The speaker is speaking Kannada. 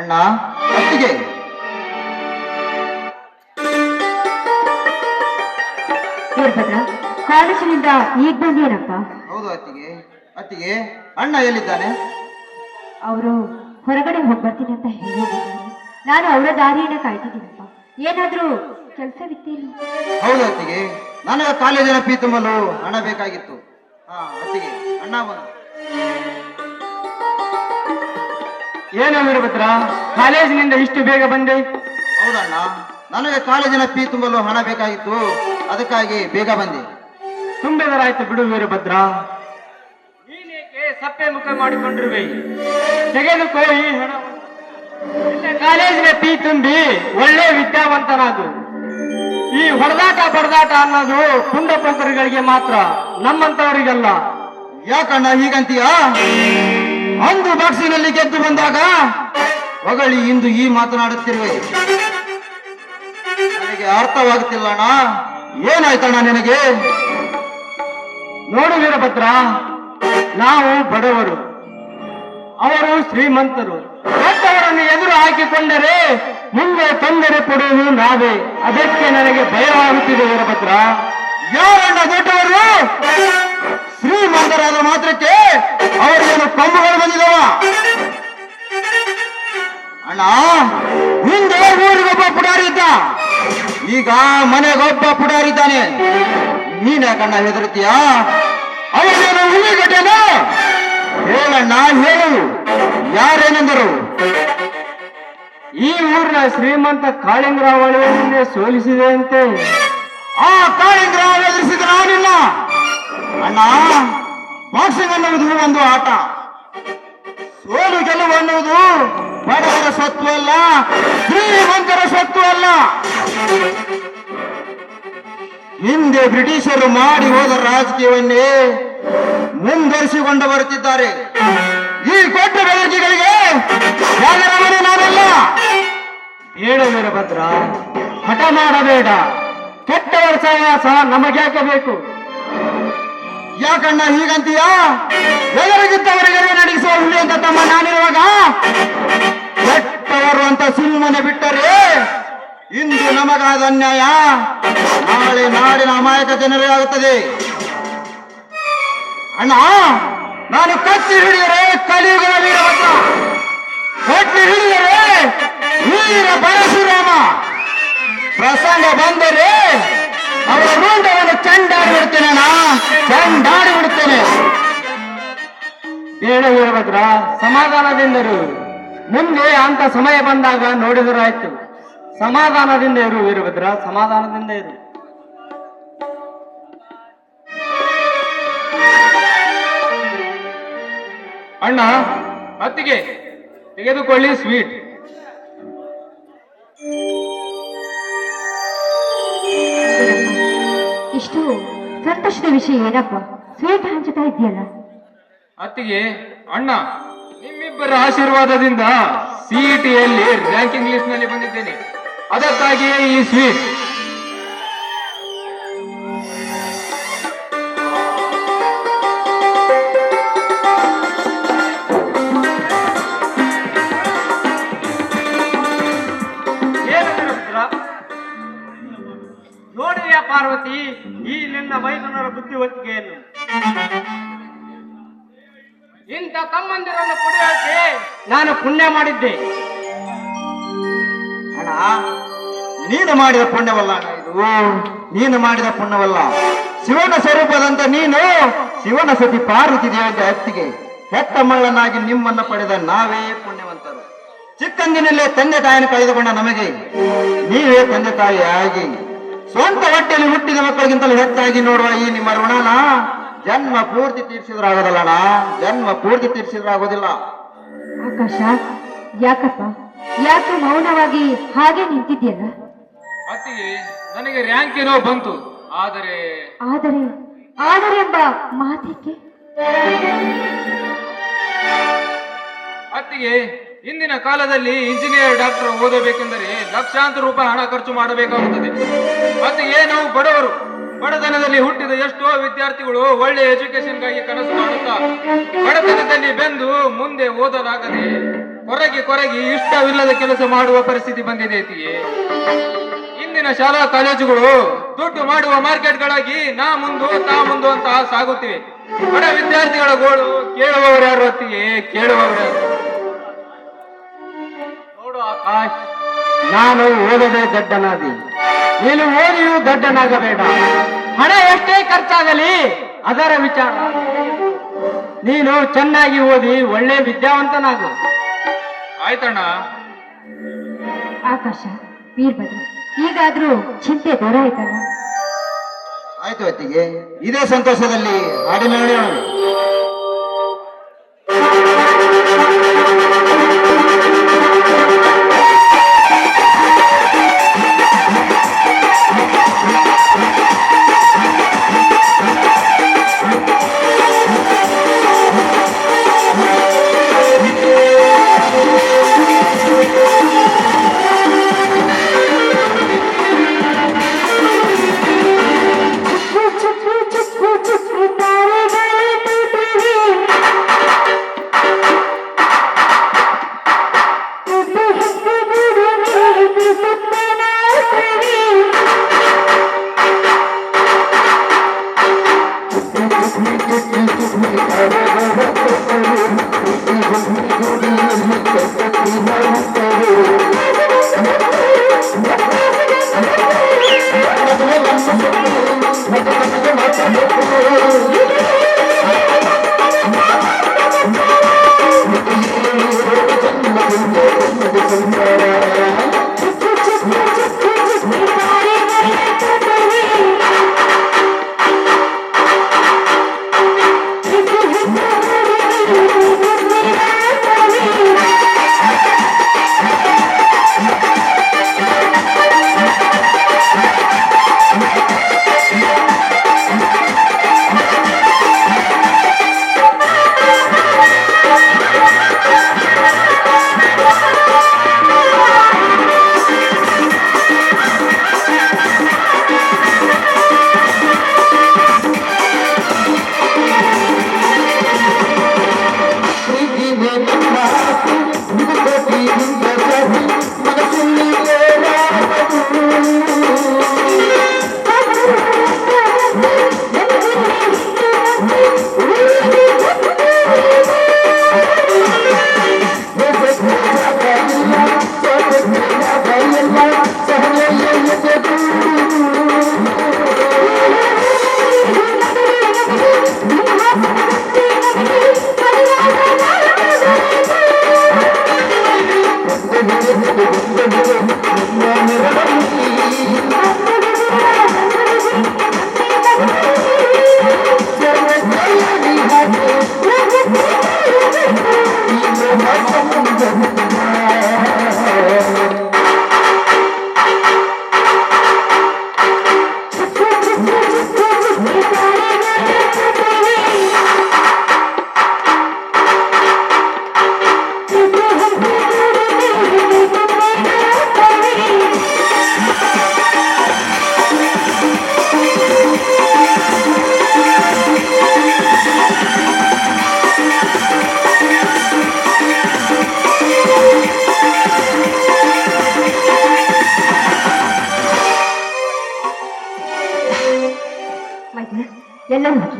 ಅಣ್ಣ ಅತ್ತಿಗೆ ವೀರಭದ್ರ ಕಾಲೇಜಿನಿಂದ ಈಗ ಬಂದೇನಪ್ಪ ಹೌದು ಅತ್ತಿಗೆ. ಅತ್ತಿಗೆ ಅಣ್ಣ ಎಲ್ಲಿದ್ದಾನೆ? ಅವರು ಹೊರಗಡೆ ಹೋಗಿ ಬರ್ತೀನಿ ಅಂತ ಹೇಳಿದ್ದಾರೆ. ನಾನು ಅವರ ದಾರಿಯನ್ನ ಕಾಯ್ತಿದ್ದೀನಪ್ಪ. ಏನಾದ್ರೂ ಕೆಲಸವಿತ್ತೇನು? ಹೌದು ಅತ್ತಿಗೆ. ನನಗೆ ಕಾಲೇಜಿನ ಫೀ ತುಂಬಲು ಹಣ ಬೇಕಾಗಿತ್ತು. ಹಾ ಅತ್ತಿಗೆ ಅಣ್ಣ ಬಂದ. ಏನು ವೀರಭದ್ರ ಕಾಲೇಜಿನಿಂದ ಇಷ್ಟು ಬೇಗ ಬಂದೆ. ಹೌದಣ್ಣ ನನಗೆ ಕಾಲೇಜಿನ ಫೀ ತುಂಬಲು ಹಣ ಬೇಕಾಗಿತ್ತು. ಅದಕ್ಕಾಗಿ ಬೇಗ ಬಂದೆ. ತುಂಬಿದರಾಯ್ತು ಬಿಡು ವೀರಭದ್ರ. ನೀನೇಕೆ ಸಪ್ಪೆ ಮುಖ ಮಾಡಿಕೊಂಡಿರುವೆ? ತೆಗೆದುಕೋ ಈ ಹಣ. ಕಾಲೇಜಿನ ಫೀ ತುಂಬಿ ಒಳ್ಳೆ ವಿದ್ಯಾವಂತನಾಗು. ಈ ಹೊಡೆದಾಟ ಬಡದಾಟ ಅನ್ನೋದು ಪುಂಡ ಮಾತ್ರ ನಮ್ಮಂತವರಿಗಲ್ಲ. ಯಾಕಣ್ಣ ಹೀಗಂತೀಯ? ಅಂದು ಬಾಕ್ಸಿನಲ್ಲಿ ಗೆದ್ದು ಬಂದಾಗ ಹೊಗಳಿ ಇಂದು ಈ ಮಾತನಾಡುತ್ತಿರುವೆ ನನಗೆ ಅರ್ಥವಾಗುತ್ತಿಲ್ಲಣ್ಣ ಏನಾಯ್ತಣ್ಣ ನಿನಗೆ? ನೋಡು ವೀರಭದ್ರ, ನಾವು ಬಡವರು. ಅವರು ಶ್ರೀಮಂತರು. ದೊಡ್ಡವರನ್ನು ಎದುರು ಹಾಕಿಕೊಂಡರೆ ಮುಂದೆ ತೊಂದರೆ ಕೊಡುವುದು ನಾವೇ. ಅದಕ್ಕೆ ನನಗೆ ಭಯವಾಗುತ್ತಿದೆ ವೀರಭದ್ರ. ಯಾರಣ್ಣ ದೊಡ್ಡವರು? ಶ್ರೀಮಂತರಾದ ಮಾತ್ರಕ್ಕೆ ಅವರಿಗೇನು ಕೊಂಬುಗಳು ಬಂದಿದವ ಅಣ್ಣ ಹಿಂದೆ ಊರಿಗೊಬ್ಬ ಪುಡಾರಿ ಇದ್ದ? ಈಗ ಮನೆಗೊಬ್ಬ ಪುಡಾರಿ ಇದ್ದಾನೆ. ನೀನ್ ಯಾಕಣ್ಣ ಹೆದರ್ತೀಯ ಅವನೇನು ಹುಲಿಗಟ್ಟೇನು ಹೇಳಣ್ಣ, ಹೇಳು. ಯಾರೇನೆಂದರು? ಈ ಊರಿನ ಶ್ರೀಮಂತ ಕಾಳಿಂಗರಾವಳಿಯನ್ನೇ ಸೋಲಿಸಿದೆ ಅಂತೆ. ಆ ಕಾಳಿಂಗ್ರ ಎದುರಿಸಿದ ನಾನಿಲ್ಲ. ಅಣ್ಣ ಬಾಕ್ಸಿಂಗ್ ಅನ್ನುವುದು ಒಂದು ಆಟ. ಸೋಲು ಗೆಲುವು ಅನ್ನುವುದು ಬಡವರ ಸ್ವತ್ತು ಅಲ್ಲ ಶ್ರೀಮಂತರ ಸ್ವತ್ತು ಅಲ್ಲ. ಹಿಂದೆ ಬ್ರಿಟಿಷರು ಮಾಡಿ ಹೋದ ರಾಜಕೀಯವನ್ನೇ ಮುಂದುವರಿಸಿಕೊಂಡು ಬರುತ್ತಿದ್ದಾರೆ. ಈ ಕೊಟ್ಟ ಬೆಳಕಿಗಳಿಗೆ ಯಾರ ಮನೆ ನಾನಲ್ಲ ಬೇಡ ವೀರಭದ್ರ ಹಠ ಮಾಡಬೇಡ. ಕೆಟ್ಟವರ ಸಹ ನಮಗ್ಯಾಕೆ ಬೇಕು ಯಾಕಣ್ಣ ಹೀಗಂತೀಯ? ಎದುರಿಗಿದ್ದವರಿಗೆ ನಡೆಸುವ ಹುಲಿ ಅಂತ ತಮ್ಮ ನಾನಿರುವಾಗ ಕೆಟ್ಟವರು ಅಂತ ಸುಮ್ಮನೆ ಬಿಟ್ಟರೆ ಇಂದು ನಮಗಾದ ಅನ್ಯಾಯ. ನಾಳೆ ನಾಡಿನ ಅಮಾಯಕ ಜನರೇ ಆಗುತ್ತದೆ. ಅಣ್ಣ, ನಾನು ಕತ್ತಿ ಹಿಡಿದರೆ ಕಲಿಯುಗದ ವೀರಭದ್ರ. ಕತ್ತಿ ಹಿಡಿದರೆ ವೀರ ಪರಶುರಾಮ ಪ್ರಸಂಗ ಬಂದರೆ ಅವರ ರುಂಡವನ್ನು ಚೆಂಡಾಡಿ ಬಿಡ್ತೇನೆ ನಾ ಚೆಂಡಾಡಿ ಬಿಡ್ತೇನೆ. ಬೇಡ ವೀರಭದ್ರ ಸಮಾಧಾನದಿಂದರು ಮುಂದೆ ಅಂತ ಸಮಯ ಬಂದಾಗ ನೋಡಿದರಾಯ್ತು. ಸಮಾಧಾನದಿಂದ ಇರು ವೀರಭದ್ರ ಸಮಾಧಾನದಿಂದ ಇರು. ಅಣ್ಣ ಅತ್ತಿಗೆ ತೆಗೆದುಕೊಳ್ಳಿ ಸ್ವೀಟ್. ಇಷ್ಟು ಸಂತೋಷದ ವಿಷಯ ಏನಪ್ಪ ಸ್ವೀಟ್ ಹಂಚುತ್ತಾ ಇದೆಯಲ್ಲ ಅತ್ತಿಗೆ, ಅಣ್ಣ, ನಿಮ್ಮಿಬ್ಬರ ಆಶೀರ್ವಾದದಿಂದ ಸಿಇಟಿಯಲ್ಲಿ ರ್ಯಾಂಕಿಂಗ್ ಲಿಸ್ಟ್ನಲ್ಲಿ ಬಂದಿದ್ದೇನೆ. ಅದಕ್ಕಾಗಿಯೇ ಈ ಸ್ವೀಟ್ ಇಂಥ ತಮ್ಮಂದಿರನ್ನು ಕುಡಿಯೋಕೆ ನಾನು ಪುಣ್ಯ ಮಾಡಿದ್ದೆ. ಅಣ್ಣ, ನೀನು ಮಾಡಿದ ಪುಣ್ಯವಲ್ಲ ಇದು. ನೀನು ಮಾಡಿದ ಪುಣ್ಯವಲ್ಲ. ಶಿವನ ಸ್ವರೂಪದಂತ ನೀನು ಶಿವನ ಸತಿ ಪಾರ್ವತಿ ಅತ್ತಿಗೆ ಹೆತ್ತ ಮಳ್ಳನಾಗಿ ನಿಮ್ಮನ್ನು ಪಡೆದ ನಾವೇ ಪುಣ್ಯವಂತರು. ಚಿಕ್ಕಂದಿನಲ್ಲೇ ತಂದೆ ತಾಯಿಯನ್ನು ಕಳೆದುಕೊಂಡ ನಮಗೆ ನೀವೇ ತಂದೆ ತಾಯಿ ಆಗಿ ಸ್ವಂತ ಹೊಟ್ಟೆಯಲ್ಲಿ ಹುಟ್ಟಿದ ಮಕ್ಕಳಿಗಿಂತಲೂ ಹೆಚ್ಚಾಗಿ ನೋಡುವ ಈ ನಿಮ್ಮ ಋಣನ ಜನ್ಮ ಪೂರ್ತಿ ತೀರ್ಸಿದ್ರಾಗೋದಿಲ್ಲಣ್ಣ? ಜನ್ಮ ಪೂರ್ತಿ ತೀರ್ಸಿದ್ರಾಗೋದಿಲ್ಲ. ಆಕಾಶ ಯಾಕಪ್ಪ? ಯಾಕೆ ಮೌನವಾಗಿ ಹಾಗೆ ನಿಂತಿದ್ಯಲ್ಲ ಅತ್ತಿಗೆ ನನಗೆ ರ್ಯಾಂಕ್ ಏನೋ ಬಂತು. ಆದರೆ ಆದರೆ ಆದರೆ ಎಂಬ ಮಾತಿಗೆ ಅತ್ತಿಗೆ ಇಂದಿನ ಕಾಲದಲ್ಲಿ ಇಂಜಿನಿಯರ್ ಡಾಕ್ಟರ್ ಓದಬೇಕೆಂದರೆ ಲಕ್ಷಾಂತರ ರೂಪಾಯಿ ಹಣ ಖರ್ಚು ಮಾಡಬೇಕಾಗುತ್ತದೆ. ಅತ್ತಿಗೆ ನಾವು ಬಡವರು ಬಡತನದಲ್ಲಿ ಹುಟ್ಟಿದ ಎಷ್ಟೋ ವಿದ್ಯಾರ್ಥಿಗಳು ಒಳ್ಳೆ ಎಜುಕೇಶನ್ಗಾಗಿ ಕನಸು ಕಾಣುತ್ತಾ ಬಡತನದಲ್ಲಿ ಬೆಂದು ಮುಂದೆ ಓದಲಾಗದೆ ಕೊರಗಿ ಕೊರಗಿ ಇಷ್ಟವಿಲ್ಲದ ಕೆಲಸ ಮಾಡುವ ಪರಿಸ್ಥಿತಿ ಬಂದಿದೆ ಇಂದಿನ ಶಾಲಾ ಕಾಲೇಜುಗಳು ದುಡ್ಡು ಮಾಡುವ ಮಾರ್ಕೆಟ್ಗಳಾಗಿ ನಾ ಮುಂದು ತಾ ಮುಂದು ಅಂತ ಸಾಗುತ್ತಿವೆ. ಬಡ ವಿದ್ಯಾರ್ಥಿಗಳ ಗೋಳು ಕೇಳುವವರ ಯಾರು ಅತ್ತಿಗೆ ಕೇಳುವವರ ಯಾರು ನೋಡು ಆಕಾಶ್. ನಾನು ಓದದೆ ದಡ್ಡನಾದಿ ನೀನು ಓದಿಯೂ ದಡ್ಡನಾಗಬೇಡ. ಹಣ ಎಷ್ಟೇ ಖರ್ಚಾಗಲಿ ಅದರ ವಿಚಾರ. ನೀನು ಚೆನ್ನಾಗಿ ಓದಿ ಒಳ್ಳೆ ವಿದ್ಯಾವಂತನಾಗು. ಆಯ್ತಣ್ಣ. ಆಕಾಶ ವೀರಭದ್ರ ಈಗಾದ್ರೂ ಚಿಂತೆ ದೂರ ಆಯ್ತಲ್ಲ? ಆಯ್ತು ಅತ್ತಿಗೆ. ಇದೇ ಸಂತೋಷದಲ್ಲಿ ಹಾಡಿನ moment